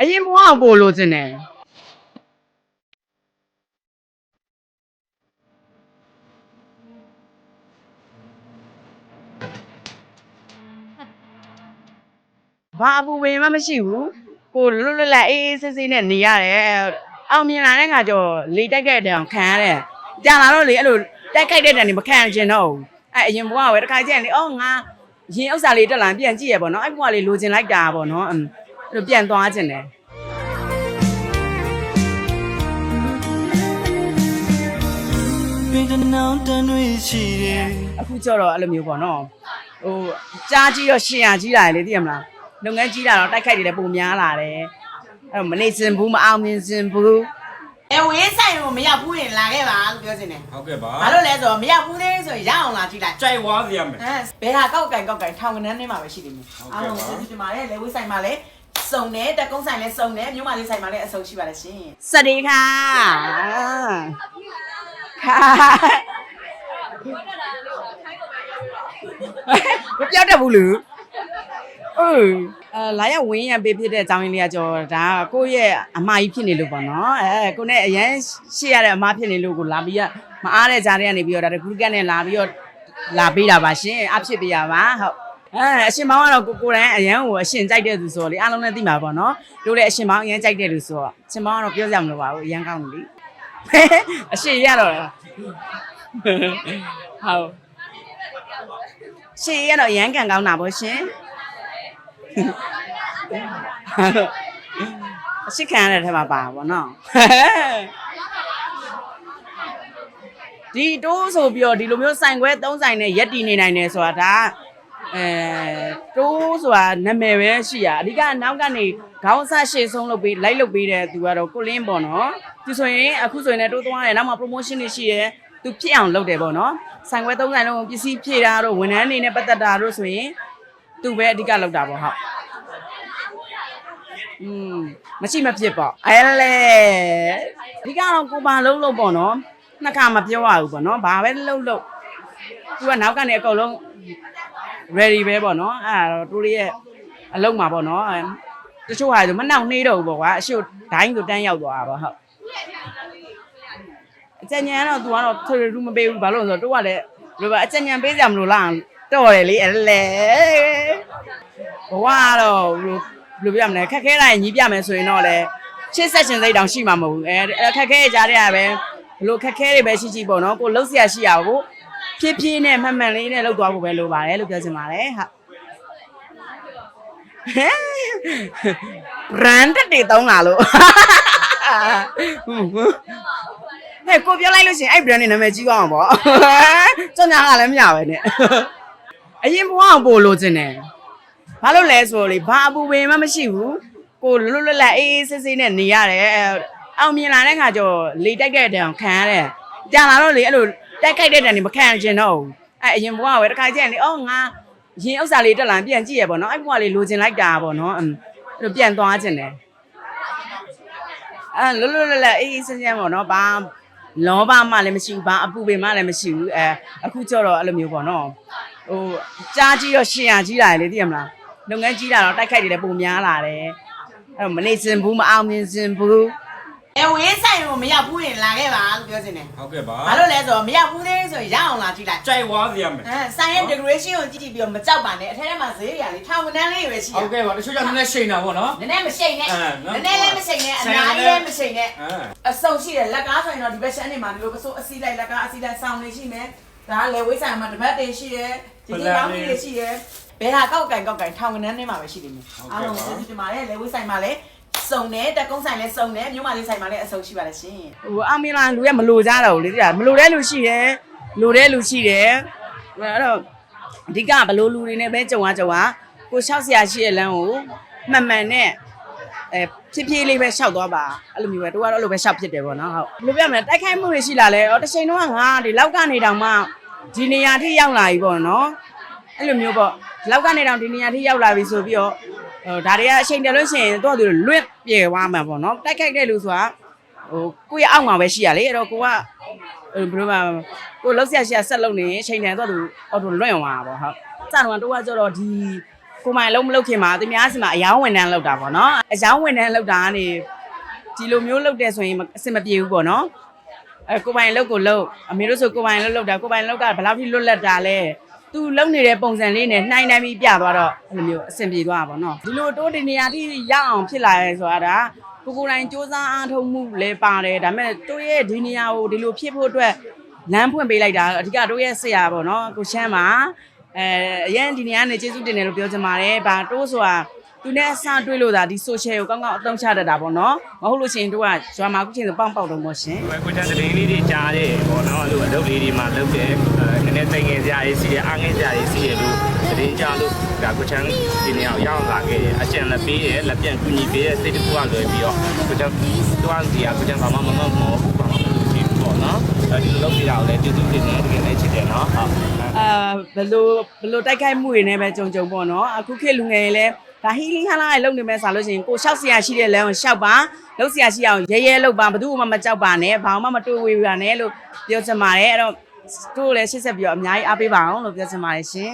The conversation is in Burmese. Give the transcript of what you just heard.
အရင်ဘဝကိုပို့လို့ခြင်းတယ်ဘာအပူပင်မှမရှိဘူးကိုလွတ်လွတ်လပ်အေးအေးဆေးဆေးနဲ့နေရတယ်အောင်မြင်လာတဲ့ခါကျတော့လေတိုက်တဲ့တံခံရတယ်ကြာလာတော့လေအဲ့လိုတိုက်ခိုက်တဲ့တံနေမခံချင်တော့ဘူးအဲ့အရင်ဘဝကပဲတစ်ခါကျရင်လေအော်ငါရင်ဥစ္စာလေးတက်လာပြန်ကြည့်ရပေါ့နော်အဲ့ဘဝလေးလိုချင်လိုက်တာပေါ့နော် အဲ့လိုပြန်သွားချင်တယ်ပင်တနောင်တန်တွေရှိတယ်အခုကျတော့အဲ့လိုမျိုးပေါ့နော်ဟိုကြားကြီးတော့ရှင်ရကြီးလာတယ်လေသိရမလားလုပ်ငန်းကြီးလာတော့တိုက်ခိုက်တွေလည်းပုံများလာတယ်အဲ့တော့မနေစင်ဘူးမအောင်မြင်စင်ဘူးအဲဝေးဆိုင်ကိုမရောက်ဘူးရင်လာခဲ့ပါလို့ပြောနေတယ်ဟုတ်ကဲ့ပါ။ဘာလို့လဲဆိုတော့မရောက်ဘူးသေးဆိုရင်ရအောင်လာကြည့်လိုက်ကြိုက်ဝါစီရမယ်။အဲဘယ်ဟာကောက်ကင်ကောက်ကင်ထောင်ကနန်းထဲမှာပဲရှိနေမယ်ဟုတ်။ကဲ့အားပါလုံးကျေးဇူးတင်ပါတယ်။လေဝေးဆိုင်မှာလည်း စုံတယ်တက်ကုန်းဆိုင်လည်းစုံတယ်မြို့မလေးဆိုင်မှာလည်းအစုံရှိပါတယ်ရှင် สวัสดีค่ะค่ะမပြောတတ်ဘူးလူအေးအဲလာရဝင်းရံပေးဖြစ်တဲ့အကြောင်းရင်းလေးကကြောဒါကကိုယ့်ရဲ့အမကြီးဖြစ်နေလို့ပေါ့နော်အဲကိုနဲ့အရန်ရှေ့ရတဲ့အမဖြစ်နေလို့ကိုလာပြီးကမအားတဲ့ကြားထဲကနေပြီးတော့ဒါတကူကက်နဲ့လာပြီးတော့လာပေးတာပါရှင်အဖြစ်ပေးရပါဟုတ် အဲအရှင်မောင်ကတော့ကိုကိုယ်တိုင်အရန်ကိုအရှင်ကြိုက်တဲ့သူဆိုတော့လေအားလုံးလည်းသိမှာပေါ့နော်တို့လည်းအရှင်မောင်အရန်ကြိုက်တဲ့လူဆိုတော့အရှင်မောင်ကတော့ပြောကြမလို့ပါဘူးအရန်ကောင်းတယ်လေအရှင်ရတော့ဟုတ်ရှင်ရတော့အရန်ကန်ကောင်းတာပေါ့ရှင်အရှိခံရတဲ့ထဲမှာပါပါနော်ဒီတိုးဆိုပြီးတော့ဒီလိုမျိုးဆိုင်ခွဲသုံးဆိုင်နဲ့ရက်တည်နေနိုင်တယ်ဆိုတာဒါ အဲတိုးဆိုတာနာမည်ပဲရှိရအဓိကနောက်ကနေခေါင်းဆက်ရှေ့ဆုံးလုပ်ပြီးလိုက်လုပ်ပြီးတဲ့သူကတော့ကိုလင်းပေါ့နော်သူဆိုရင်အခုဆိုရင်လည်းတိုးသွားတယ်နောက်မှ promotion တွေရှိရဲသူဖြစ်အောင်လုပ်တယ်ပေါ့နော်ဆိုင်ခွဲသုံးဆိုင်လုံးပစ္စည်းဖြည့်တာတို့ဝန်ထမ်းတွေနဲ့ပတ်သက်တာတို့ဆိုရင်သူပဲအဓိကလုပ်တာပေါ့ဟုတ်อืมမရှိမဖြစ်ပေါ့အဲလေဒီကတော့ကိုပါလုံးလုံးပေါ့နော်နှစ်ခါမပြောရဘူးပေါ့နော်ဘာပဲလုံးလုံးသူကနောက်ကနေအကုန်လုံး ready ပဲပေါ့နော်အဲ့ဒါတော့သူတို့ရဲ့အလုံးမှာပေါ့နော်တချို့ဟာဆိုမနှောင့်နှေးတော့ဘူးပေါ့ကွာအရှို့ဒိုင်းဆိုတန်းရောက်သွားတာပေါ့ဟုတ်အကျဉဏ်ကတော့ तू ကတော့ through မပေးဘူးဘာလို့လဲဆိုတော့ तू ကလည်းဘယ်လိုပါအကျဉဏ်ပေးကြမလို့လားတော့တယ်လေအလဲဘဝကတော့ဘယ်လိုဘယ်လိုပြမလဲခက်ခဲတိုင်းညီးပြမယ်ဆိုရင်တော့လေချစ်ဆက်ရှင်စိတ်တောင်ရှိမှာမဟုတ်ဘူးအဲခက်ခဲကြတဲ့ရပဲဘယ်လိုခက်ခဲတွေပဲရှိရှိပေါ့နော်ကိုလှုပ်ဆရာရှိရဘူး ဖြည်းဖြည်းနဲ့မှန်မှန်လေးနဲ့လှုပ်သွားဖို့ပဲလိုပါတယ်လို့ပြောချင်ပါတယ်ဟုတ် brand တွေတောင်းလာလို့ဟဲ့ကိုပြောလိုက်လို့ရှိရင်အဲ့ brand တွေနာမည်ကြီးအောင်ပေါ့ကြောင်ညာကလည်းမရပဲနဲ့အရင်ဘဝကိုပို့လို့ခြင်းတယ်ဘာလို့လဲဆိုတော့လေဘာအပူပင်မှမရှိဘူးကိုလွတ်လွတ်လပ်အေးအေးဆေးဆေးနဲ့နေရတယ်အောင်မြင်လာတဲ့ခါကျတော့လေတိုက်တဲ့တံခံရတယ်ကြာလာတော့လေအဲ့လို တိုက်ခိုက်တဲ့တံနေမခံချင်တော့ဘူးအဲ့အရင်ဘဝကပဲတစ်ခါကျရင်လေအော်ငါရင်ဥစ္စာလေးတက်လာပြန်ကြည့်ရပေါ့နော်အဲ့ဘဝလေးလိုချင်လိုက်တာပေါ့နော်အဲ့လိုပြန်သွားချင်တယ်အဲ့လွတ်လွတ်လပ်လပ်အေးအေးဆေးဆေးပေါ့နော်ဘာလောဘမှလည်းမရှိဘူးဘာအပူပင်မှလည်းမရှိဘူးအဲအခုကျတော့အဲ့လိုမျိုးပေါ့နော်ဟိုကြားကြီးတော့ရှင်ရကြီးလာတယ်လေသိရမလားလုပ်ငန်းကြီးလာတော့တိုက်ခိုက်တွေလည်းပုံများလာတယ်အဲ့တော့မနေစင်ဘူးမအောင်မြင်စင်ဘူး။ အဲဝေးဆိုင်ကိုမရောက်ဘူးရင်လာခဲ့ပါလို့ပြောနေတယ်ဟုတ်ကဲ့ပါ။ဘာလို့လဲဆိုတော့မရောက်ဘူးသေးဆိုရင်ရအောင်လာကြည့်လိုက်ကြိုက်ဝါစီရမယ်။အဲဆိုင်ရဲ့ decoration ကိုကြည့်ကြည့်ပြီးတော့မကြောက်ပါနဲ့။အထက်ထဲမှာဈေးတွေကလေထောင်ကနန်းလေးပဲရှိတာဟုတ်ကဲ့ပါတချို့ကြောင့်နည်းနည်းရှိန်တာပေါ့နော်။နည်းနည်းမရှိန်နဲ့အဲနော် နည်းနည်းလည်းမရှိန်နဲ့အများကြီးလည်းမရှိန်နဲ့အဲအစုံရှိတယ်လက်ကားဆိုရင်တော့ဒီဘက်ရှမ်းနေမှာဒီလိုပစိုးအစီလိုက်လက်ကားအစီလိုက်ဆောင်းနေရှိမယ်ဒါကလေဝိဆိုင်မှာတပတ်တင်ရှိတယ်ဒီဒီကောင်းကြီးတွေရှိတယ်ဘယ်ဟာကောက်ကင်ကောက်ကင်ထောင်ကနန်းထဲမှာပဲရှိနေမယ်အားလုံးကျေးဇူးတင်ပါတယ်လေဝိဆိုင်မှာလည်း စုံတယ်တက်ကုန်းဆိုင်လည်းစုံတယ်မြို့မလေးဆိုင်မှာလည်းအစုံရှိပါတယ်ရှင်ဟိုအောင်မြင်လာလူကမလိုကြတော့ဘူးလေတိရမလိုတဲ့လူရှိတယ်လိုတဲ့လူရှိတယ်အဲ့တော့အဓိကဘလို့လူတွေနဲ့ပဲကြုံရကြုံရကိုလျှောက်ဆရာရှိတဲ့လမ်းကိုမှန်မှန်နဲ့အဲဖြည်းဖြည်းလေးပဲလျှောက်သွားပါအဲ့လိုမျိုးပဲတို့ကတော့အဲ့လိုပဲလျှောက်ဖြစ်တယ်ပေါ့နော်ဟုတ်ဘယ်လိုပြမလဲတိုက်ခိုက်မှုတွေရှိလာလဲအော်တစ်ချိန်တော့ငါဒီလောက်ကနေတောင်မှဒီနေရာထိရောက်လာပြီပေါ့နော်အဲ့လိုမျိုးပေါ့ဒီလောက်ကနေတောင်ဒီနေရာထိရောက်လာပြီဆိုပြီးတော့ဟို ဒါတွေကအချိန်တည်းလို့ရှိရင်တော့သူလွတ်ပြေသွားမှာပေါ့နော်တိုက်ခိုက်တဲ့လူဆိုတာဟိုကိုယ့်ရဲ့အောက်မှာပဲရှိရလေအဲ့တော့ကိုကဟိုဘယ်လိုမှကိုလှုပ်ရှားရှာဆက်လုပ်နေရင်ချိန်တန်တော့သူအော်တိုလွန့်အောင်ပါပေါ့ဟုတ်စတော့တော့ကကြတော့ဒီကိုမိုင်လုံးမလုပ်ခင်မှာသူများစီမှာအယောင်းဝန်တန်းလောက်တာပေါ့နော်အယောင်းဝန်တန်းလောက်တာကနေဒီလိုမျိုးလောက်တဲ့ဆိုရင်အဆင်မပြေဘူးပေါ့နော်အဲကိုပိုင်လောက်ကိုလောက်အမေတို့ဆိုကိုပိုင်လောက်လောက်တာကိုပိုင်လောက်ကဘယ်လောက်ထိလွတ်လပ်တာလဲ သူလုံနေတဲ့ပုံစံလေးနဲ့နှိုင်းနှိုင်းပြီးပြသွားတော့အဲ့လိုမျိုးအဆင်ပြေသွားတာပေါ့နော်ဒီလိုတိုးတင်နေရာထိရအောင်ဖြစ်လာရဲဆိုတာဒါကိုကိုယ်တိုင်စူးစမ်းအားထုတ်မှုလည်းပါတယ်ဒါပေမဲ့တို့ရဲ့ဒီနေရာကိုဒီလိုဖြစ်ဖို့အတွက်လမ်းဖွင့်ပေးလိုက်တာအဓိကတို့ရဲ့ဆရာပေါ့နော်ကိုချမ်းပါအဲအရင်ဒီနေရာနဲ့ကျေးဇူးတင်တယ်လို့ပြောချင်ပါတယ်။ဗာတိုးဆိုတာသူနဲ့အစတွေ့လို့သာဒီ social ကိုကောင်းကောင်းအသုံးချတတ်တာပေါ့နော်။မဟုတ်လို့ရှိရင်တို့ကရွာမှာခုချိန်ဆိုပေါက်ပေါက်တော့ပေါ့ရှင်ဘယ်ကိုတန်းသတင်းလေးတွေကြားတယ်ပေါ့နော်အဲ့လိုအလုပ်လေးတွေမှာလုပ်တယ်အဲ နည်းနည်းသိငယ်စရာရေးစီတယ်အားငယ်စရာရေးစီတယ်လို့သတင်းကြားလို့ဒါကိုချမ်းဒီနေရာကိုရောက်လာခဲ့တယ်အကျဉ်းလက်ပေးတယ်လက်ပြန်ကူညီပေးတဲ့စိတ်တစ်ခုကလွယ်ပြီးတော့ကိုချမ်းတွန်းစီရကိုချမ်းဘာမှမမမောဘူးဘာမှမလုပ်ချင်ဘူးပေါ့နော်အဲဒီလိုလုပ်ပြတာကိုလည်းကျေးဇူးတင်တယ်တကယ်လည်းချစ်တယ်နော်ဟုတ်။အာဘယ်လိုဘယ်လိုတိုက်ခိုက်မှုတွေနဲ့ပဲကြုံကြုံပေါ့နော်။အခုခေတ်လူငယ်တွေလည်းဒါ healing ဟာလာရဲ့လုပ်နေမဲ့ဆိုလို့ရှိရင်ကိုရှောက်ဆရာရှိတဲ့လမ်းကိုရှောက်ပါလုပ်ဆရာရှိအောင်ရဲရဲလုပ်ပါဘယ်သူမှမကြောက်ပါနဲ့ဘာမှမတွေးဝေးပါနဲ့လို့ပြောချင်ပါတယ်အဲ့တော့ တို့လည်းရှေ့ဆက်ပြီးတော့အများကြီးအားပေးပါအောင်လို့ပြောချင်ပါတယ်ရှင်